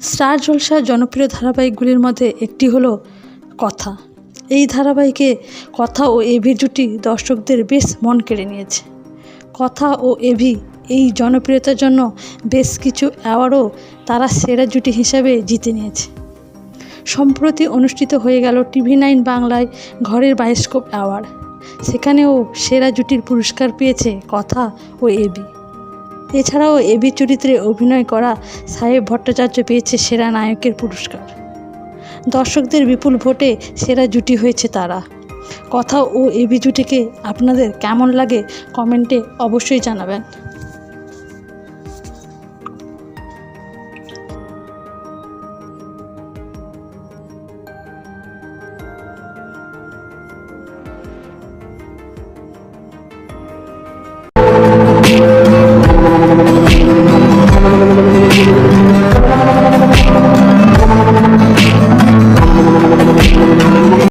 Star জলসার জনপ্রিয় ধারাবাহিকগুলির মধ্যে একটি হলো কথা। এই ধারাবাহিকে কথা ও এভি জুটি দর্শকদের বেশ মন কেড়ে নিয়েছে। কথা ও এভি এই জনপ্রিয়তার জন্য বেশ কিছু অ্যাওয়ার্ডও তারা সেরা জুটি হিসাবে জিতে নিয়েছে। সম্প্রতি অনুষ্ঠিত হয়ে গেল টিভি নাইন বাংলায় ঘরের বায়োস্কোপ অ্যাওয়ার্ড। সেখানেও সেরা জুটির পুরস্কার পেয়েছে কথা ও এবি এছাড়াও এবি চরিত্রে অভিনয় করা সাহেব ভট্টাচার্য পেয়েছে সেরা নায়কের পুরস্কার। দর্শকদের বিপুল ভোটে সেরা জুটি হয়েছে তারা। কথা ও এবি জুটিকে আপনাদের কেমন লাগে কমেন্টে অবশ্যই জানাবেন।